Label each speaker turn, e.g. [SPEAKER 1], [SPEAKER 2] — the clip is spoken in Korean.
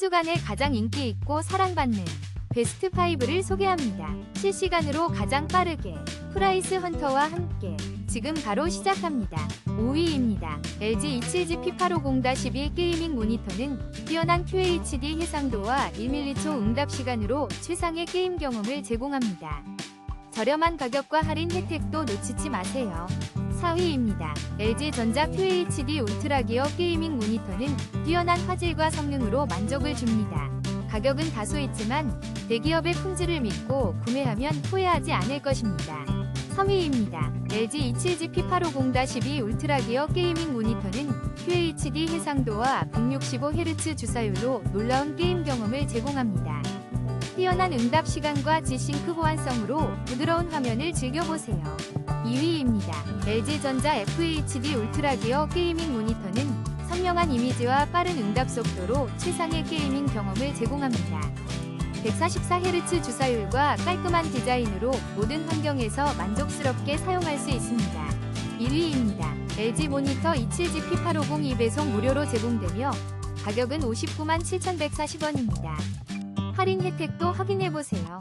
[SPEAKER 1] 주간에 가장 인기 있고 사랑받는 베스트 5를 소개합니다. 실시간으로 가장 빠르게 프라이스 헌터와 함께 지금 바로 시작합니다. 5위입니다. LG 27G P850-12 게이밍 모니터는 뛰어난 QHD 해상도와 1밀리초 응답 시간으로 최상의 게임 경험을 제공합니다. 저렴한 가격과 할인 혜택도 놓치지 마세요. 4위입니다. LG전자 QHD 울트라 기어 게이밍 모니터는 뛰어난 화질과 성능으로 만족을 줍니다. 가격은 다소 있지만 대기업의 품질을 믿고 구매하면 후회하지 않을 것입니다. 3위입니다. LG 27G P850-12 울트라 기어 게이밍 모니터는 QHD 해상도와 165Hz 주사율로 놀라운 게임 경험을 제공합니다. 뛰어난 응답 시간과 G싱크 호환성으로 부드러운 화면을 즐겨보세요. 2위입니다. LG전자 FHD 울트라 기어 게이밍 모니터는 선명한 이미지와 빠른 응답 속도로 최상의 게이밍 경험을 제공합니다. 144Hz 주사율과 깔끔한 디자인으로 모든 환경에서 만족스럽게 사용할 수 있습니다. 1위입니다. LG 모니터 27G P850 2배속 무료로 제공되며 가격은 59만 7,140원입니다. 할인 혜택도 확인해보세요.